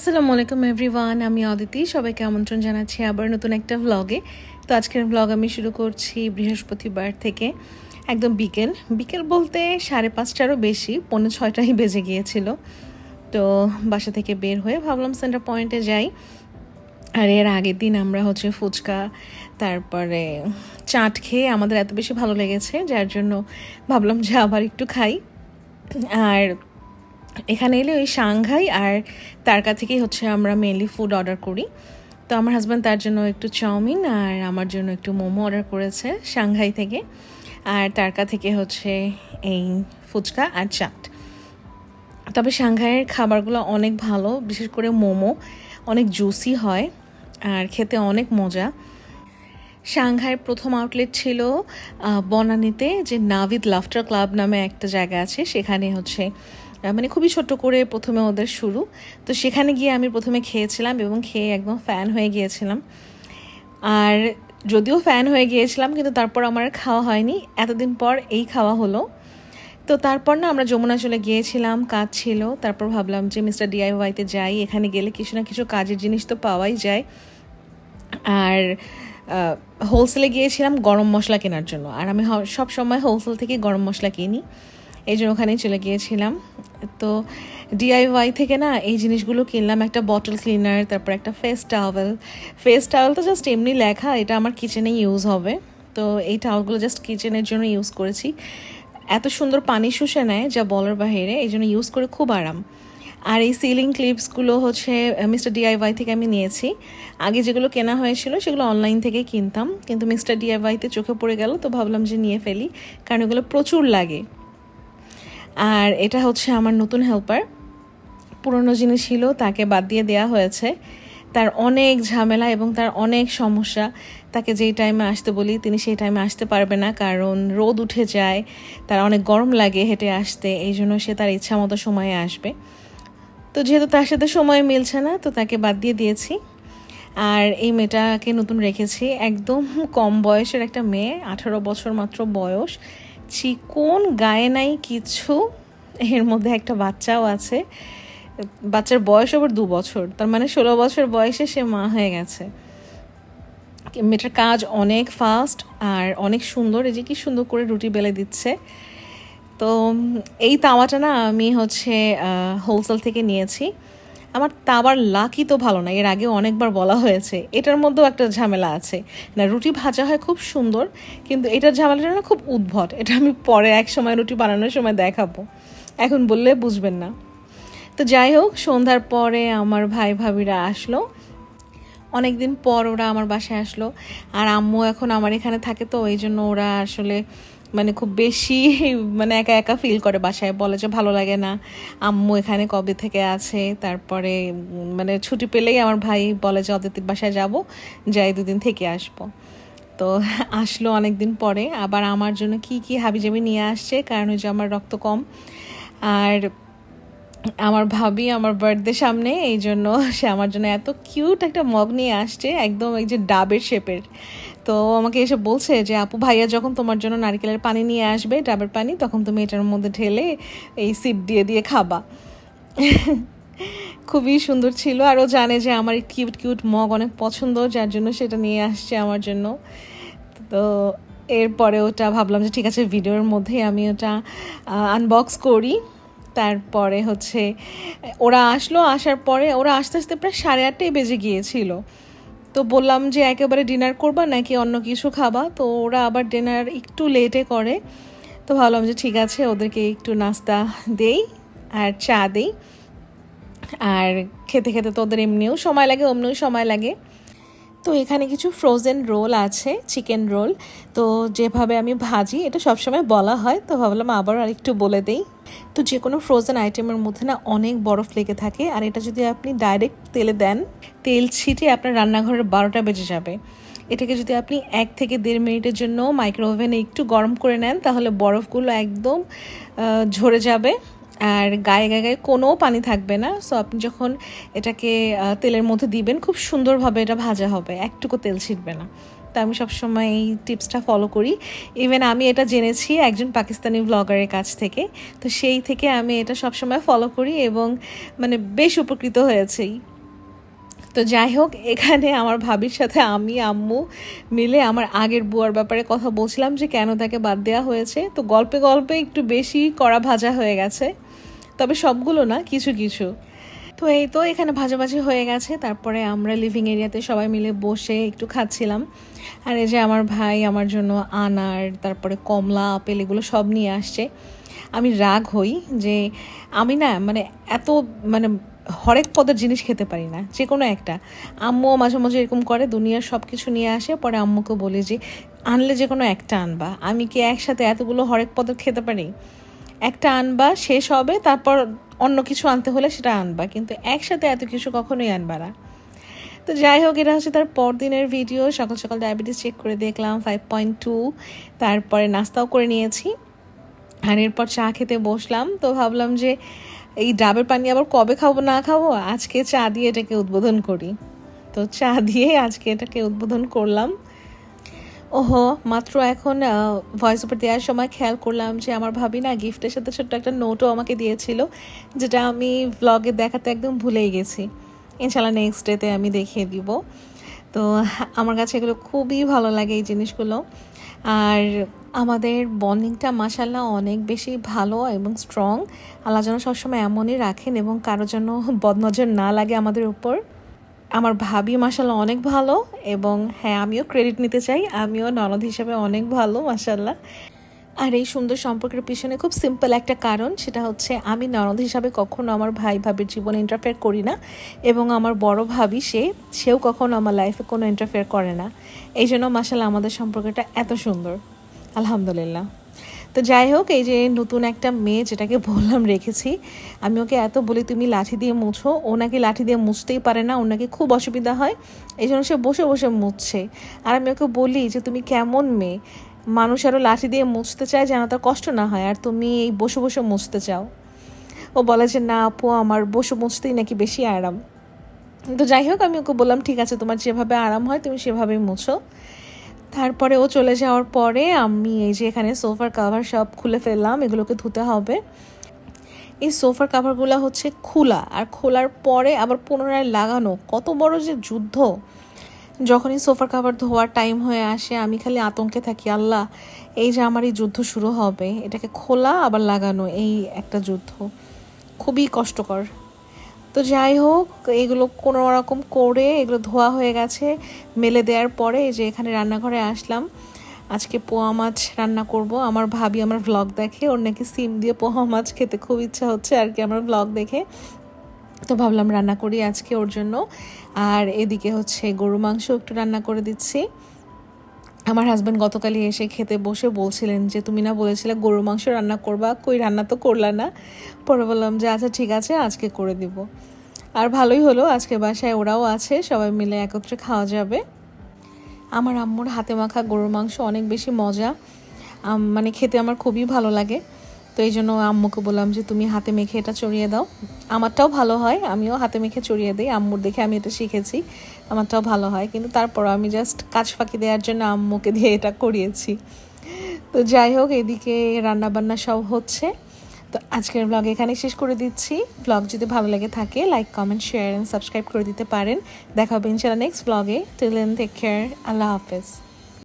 আসসালামু আলাইকুম এভরিওয়ান আমি অদিতি, সবাইকে আমন্ত্রণ জানাচ্ছি আবার নতুন একটা ভ্লগে তো আজকের ভ্লগ আমি শুরু করছি বৃহস্পতিবার থেকে, একদম বিকেল। বিকেল বলতে সাড়ে পাঁচটারও বেশি, পৌনে ছয়টাই বেজে গিয়েছিল। তো বাসা থেকে বের হয়ে ভাবলাম সেন্টার পয়েন্টে যাই। আর এর আগের দিন আমরা হচ্ছে ফুচকা, তারপরে চাট খেয়ে আমাদের এত বেশি ভালো লেগেছে, যার জন্য ভাবলাম যে আবার একটু খাই। আর এখানে এলে ওই সাংঘাই আর তারকা থেকেই হচ্ছে আমরা মেনলি ফুড অর্ডার করি। তো আমার হাজব্যান্ড তার জন্য একটু চাউমিন আর আমার জন্য একটু মোমো অর্ডার করেছে সাংঘাই থেকে। আর তার তারকা থেকে হচ্ছে এই ফুচকা আর চাট। তবে সাংঘাইয়ের খাবারগুলো অনেক ভালো, বিশেষ করে মোমো অনেক জুসি হয় আর খেতে অনেক মজা। সাংঘাইয়ের প্রথম আউটলেট ছিল বনানীতে যে নাভিদ লাফটার ক্লাব নামে একটা জায়গা আছে, সেখানে হচ্ছে মানে খুবই ছোট্ট করে প্রথমে ওদের শুরু। তো সেখানে গিয়ে আমি প্রথমে খেয়েছিলাম এবং খেয়ে একদম ফ্যান হয়ে গিয়েছিলাম। আর যদিও ফ্যান হয়ে গিয়েছিলাম, কিন্তু তারপর আমার খাওয়া হয়নি। এতদিন পর এই খাওয়া হলো। তো তারপর না আমরা যমুনা চলে গিয়েছিলাম, কাজ ছিল। তারপর ভাবলাম যে মিস্টার ডিআইওয়াইতে যাই। এখানে গেলে কিছু না কিছু কাজের জিনিস তো পাওয়াই যায়। আর হোলসেলে গিয়েছিলাম গরম মশলা কেনার জন্য। আর আমি সব সময় হোলসেল থেকে গরম মশলা কিনি। এই জন্য ওখানেই চলে গিয়েছিলাম। তো ডিআইওয়াই থেকে না এই জিনিসগুলো কিনলাম, একটা বটল ক্লিনার তারপর একটা ফেস টাওয়েল ফেস টাওয়েল তো জাস্ট এমনি লেখা, এটা আমার কিচেনে ইউজ হবে। তো এই টাওয়ালগুলো জাস্ট কিচেনের জন্য ইউজ করেছি। এত সুন্দর পানি শুষে নেয়, যা বলার বাহিরে, এই জন্য ইউজ করে খুব আরাম। আর এই সিলিং ক্লিপসগুলো হচ্ছে মিস্টার ডিআইওয়াই থেকে আমি নিয়েছি। আগে যেগুলো কেনা হয়েছিল, সেগুলো অনলাইন থেকে কিনতাম। কিন্তু মিস্টার ডিআইওয়াইতে চোখে পড়ে গেল, তো ভাবলাম যে নিয়ে ফেলি, কারণ এগুলো প্রচুর লাগে। আর এটা হচ্ছে আমার নতুন হেল্পার পুরনো জিনিস ছিল, তাকে বাদ দিয়ে দেওয়া হয়েছে। তার অনেক ঝামেলা এবং তার অনেক সমস্যা। তাকে যেই টাইমে আসতে বলি, তিনি সেই টাইমে আসতে পারবে না। কারণ রোদ উঠে যায়, তার অনেক গরম লাগে হেঁটে আসতে, এই জন্য সে তার ইচ্ছা মতো সময়ে আসবে। তো যেহেতু তার সাথে সময় মিলছে না, তো তাকে বাদ দিয়ে দিয়েছি। আর এই মেয়েটাকে নতুন রেখেছি। একদম কম বয়সের একটা মেয়ে, আঠারো বছর মাত্র বয়স। চিকন গায়ে নাই কিছু। এর মধ্যে একটা বাচ্চাও আছে। বাচ্চার বয়স আবার দু বছর। তার মানে ষোলো বছর বয়সে সে মা হয়ে গেছে। মেয়েটার কাজ অনেক ফাস্ট আর অনেক সুন্দর। এই যে কি সুন্দর করে রুটি বেলে দিচ্ছে। তো এই তাওয়াটা না আমি হচ্ছে হোলসেল থেকে নিয়েছি। আমার তাওয়ার লাকই তো ভালো না, এর আগে অনেকবার বলা হয়েছে। এটার মধ্যেও একটা ঝামেলা আছে। না, রুটি ভাজা হয় খুব সুন্দর, কিন্তু এটার ঝামেলাটা না খুব উদ্ভট। এটা আমি পরে এক সময় রুটি বানানোর সময় দেখাবো। এখন বললে বুঝবেন না। তো যাই হোক, সন্ধ্যার পরে আমার ভাই ভাবিরা আসলো। অনেকদিন পর ওরা আমার বাসায় আসলো। আর আম্মু এখন আমার এখানে থাকে তো, এই জন্য ওরা আসলে মানে খুব বেশি মানে একা একা ফিল করে বাসায়। বলে যে ভালো লাগে না। আম্মু এখানে কবে থেকে আছে? তারপরে মানে ছুটি পেলেই আমার ভাই বলে যে, অদিতির বাসায় যাব, যাই দুদিন থেকে আসব। তো আসলো অনেক দিন পরে। আবার আমার জন্য কি কি হাবিজাবি নিয়ে আসছে? কারণ ওই যে আমার রক্ত কম। আর আমার ভাবি আমার বার্থডে সামনে, এই জন্য সে আমার জন্য এত কিউট একটা মগ নিয়ে আসছে, একদম এই যে ডাবের শেপের তো আমাকে এসে বলছে যে, আপু, ভাইয়া যখন তোমার জন্য নারকেলের পানি নিয়ে আসবে, ডাবের পানি, তখন তুমি এটার মধ্যে ঢেলে এই সিপ দিয়ে দিয়ে খাবা। খুবই সুন্দর ছিল। আরও জানে যে আমার কিউট কিউট মগ অনেক পছন্দ, যার জন্য সেটা নিয়ে আসছে আমার জন্য। তো এরপরে ওটা ভাবলাম যে, ঠিক আছে ভিডিওর মধ্যে আমি ওটা আনবক্স করি। তারপরে হচ্ছে, ওরা আসলো, আসার পরে ওরা আস্তে আস্তে প্রায় সাড়ে আটটাই বেজে গিয়েছিল। তো বললাম যে একেবারে ডিনার করবা নাকি অন্য কিছু খাবা? তো ওরা আবার ডিনার একটু লেটে করে। তো ভাবলাম যে ঠিক আছে, ওদেরকে একটু নাস্তা দেই আর চা দেই। আর খেতে খেতে তো ওদের এমনিও সময় লাগে, অমনিও সময় লাগে। তো এখানে কিছু ফ্রোজেন রোল আছে চিকেন রোল তো যেভাবে আমি ভাজি, এটা সবসময় বলা হয়। তো ভাবলাম আবার আরেকটু বলে দেই। তো যে কোনো ফ্রোজেন আইটেমের মধ্যে না অনেক বরফ লেগে থাকে, আর এটা যদি আপনি ডাইরেক্ট তেলে দেন, তেল ছিটে আপনার রান্নাঘরের বারোটা বেজে যাবে। এটাকে যদি আপনি এক থেকে দেড় মিনিটের জন্য মাইক্রোওভেনে একটু গরম করে নেন, তাহলে বরফগুলো একদম ঝরে যাবে। আর গায়ে গায়ে কোনো পানি থাকবে না। সো আপনি যখন এটাকে তেলের মধ্যে দিবেন, খুব সুন্দরভাবে এটা ভাজা হবে। একটুকু তেল ছিটবে না। তো আমি সবসময় এই টিপসটা ফলো করি। ইভেন আমি এটা জেনেছি একজন পাকিস্তানি ব্লগারের কাছ থেকে। তো সেই থেকে আমি এটা সবসময় ফলো করি এবং মানে বেশ উপকৃত হয়েছি। তো যাই হোক, এখানে আমার ভাবির সাথে আমি, আম্মু মিলে আমার আগের বুয়ার ব্যাপারে কথা বলছিলাম যে কেন তাকে বাদ দেওয়া হয়েছে। তো গল্পে গল্পে একটু বেশি কড়া ভাজা হয়ে গেছে। তবে সবগুলো না, কিছু কিছু। তো এই তো এখানে ভাজাভাজি হয়ে গেছে। তারপরে আমরা লিভিং এরিয়াতে সবাই মিলে বসে একটু খাচ্ছিলাম। আর এই যে আমার ভাই, আমার জন্য আনার, তারপরে কমলা, আপেল এগুলো সব নিয়ে আসছে। আমি রাগ হই যে আমি না মানে এত মানে হরেক পদের জিনিস খেতে পারি না, যে কোনো একটা। আম্মুও মাঝে মাঝে এরকম করে, দুনিয়ার সব কিছু নিয়ে আসে। পরে আম্মুকে বলে যে, আনলে যে কোনো একটা আনবা। আমি কি একসাথে এতগুলো হরেক পদের খেতে পারি? একটা আনবা, শেষ হবে, তারপর অন্য কিছু আনতে হলে সেটা আনবা, কিন্তু একসাথে এত কিছু কখনোই আনবা না। তো যাই হোক, এটা হচ্ছে তার পরদিনের ভিডিও। সকাল সকাল ডায়াবেটিস চেক করে দেখলাম ফাইভ পয়েন্ট টু তারপরে নাস্তাও করে নিয়েছি। আর এরপর চা খেতে বসলাম। তো ভাবলাম যে এই ডাবের পানি আবার কবে খাব, না খাব? আজকে চা দিয়ে এটাকে উদ্বোধন করি। তো চা দিয়ে আজকে এটাকে উদ্বোধন করলাম। ওহো, মাত্র এখন ভয়েস ওভার দেওয়ার সময় খেয়াল করলাম যে আমার ভাবি না গিফটের সাথে ছোট্ট একটা নোটও আমাকে দিয়েছিল, যেটা আমি ভ্লগে দেখাতে একদম ভুলেই গেছি। ইনশাল্লাহ নেক্সট ডেতে আমি দেখিয়ে দিব। তো আমার কাছে এগুলো খুবই ভালো লাগে এই জিনিসগুলো। আর আমাদের বন্ডিংটা মাসাল্লাহ অনেক বেশি ভালো এবং স্ট্রং আল্লাহ যেন সবসময় এমনই রাখেন এবং কারও যেন বদনজর না লাগে আমাদের উপর। আমার ভাবি মাসাল্লাহ অনেক ভালো এবং হ্যাঁ আমিও ক্রেডিট নিতে চাই, আমিও ননদ হিসাবে অনেক ভালো মাসাল্লাহ আর এই সুন্দর সম্পর্কের পিছনে খুব সিম্পল একটা কারণ, সেটা হচ্ছে আমি ননদ হিসাবে কখনো আমার ভাই ভাবির জীবনে ইন্টারফেয়ার করি না এবং আমার বড় ভাবি, সে, সেও কখনো আমার লাইফে কোনো ইন্টারফেয়ার করে না। এই জন্য মাসাল্লাহ আমাদের সম্পর্কটা এত সুন্দর। আলহামদুলিল্লাহ। তো যাই হোক, এই যে নতুন একটা মেয়ে যেটাকে বললাম রেখেছি, আমি ওকে এত বলি, তুমি লাঠি দিয়ে মুছো। ও নাকি লাঠি দিয়ে মুছতেই পারে না, ওর নাকি খুব অসুবিধা হয়, এই জন্য সে বসে বসে মুছছে। আর আমি ওকে বলি যে, তুমি কেমন মেয়ে? মানুষ আরও লাঠি দিয়ে মুছতে চায় যেন তার কষ্ট না হয়, আর তুমি এই বসে বসে মুছতে চাও। ও বলে যে, না আপু, আমার বসে মুছতেই নাকি বেশি আরাম। তো যাই হোক, আমি ওকে বললাম, ঠিক আছে, তোমার যেভাবে আরাম হয়, তুমি সেভাবেই মুছো। তারপরে ও চলে যাওয়ার পরে আমি এই যে এখানে সোফার কাভার সব খুলে ফেললাম, এগুলোকে ধুতে হবে। এই সোফার কাভারগুলো হচ্ছে খোলা, আর খোলার পরে আবার পুনরায় লাগানো। কত বড় যে যুদ্ধ। যখনই সোফার কাভার ধোয়ার টাইম হয়ে আসে, আমি খালি আতঙ্কে থাকি, আল্লাহ, এই যে আমার এই যুদ্ধ শুরু হবে। এটাকে খোলা আবার লাগানো, এই একটা যুদ্ধ। খুবই কষ্টকর। তো যাই হোক, এগুলো কোনো রকম করে এগুলো ধোয়া হয়ে গেছে। মেলে দেওয়ার পরে যে এখানে রান্নাঘরে আসলাম। আজকে পোয়া মাছ রান্না করব। আমার ভাবি আমার ভ্লগ দেখে, ওর নাকি সিম দিয়ে পোহা মাছ খেতে খুব ইচ্ছা হচ্ছে আর কি আমার ভ্লগ দেখে। তো ভাবলাম রান্না করি আজকে ওর জন্য। আর এদিকে হচ্ছে গরু মাংস একটু রান্না করে দিচ্ছি। আমার হাজব্যান্ড গতকালই এসে খেতে বসে বলছিলেন যে, তুমি না বলেছিলে গরু মাংস রান্না করবা? কই রান্না তো করলা না। পরে বললাম যে আচ্ছা ঠিক আছে, আজকে করে দিব। আর ভালোই হলো, আজকে বাসায় ওরাও আছে, সবাই মিলে একত্রে খাওয়া যাবে। আমার আম্মুর হাতে মাখা গরুর মাংস অনেক বেশি মজা। মানে খেতে আমার খুবই ভালো লাগে। তো এই জন্য আম্মুকে বললাম যে, তুমি হাতে মেখে এটা চড়িয়ে দাও। আমারটাও ভালো হয়, আমিও হাতে মেখে চড়িয়ে দিই, আম্মুর দেখে আমি এটা শিখেছি। আমারটাও ভালো হয়, কিন্তু তারপর আমি জাস্ট কাজ ফাঁকি দেওয়ার জন্য আম্মুকে দিয়ে এটা করিয়েছি। তো যাই হোক, এদিকে রান্নাবান্না সব হচ্ছে। তো আজকের ব্লগ এখানে শেষ করে দিচ্ছি। ব্লগ যদি ভালো লেগে থাকে like comment share and subscribe করে দিতে পারেন। দেখা হবে ইনশাল্লাহ নেক্সট ব্লগে টিল দেন টেক কেয়ার আল্লাহ হাফেজ।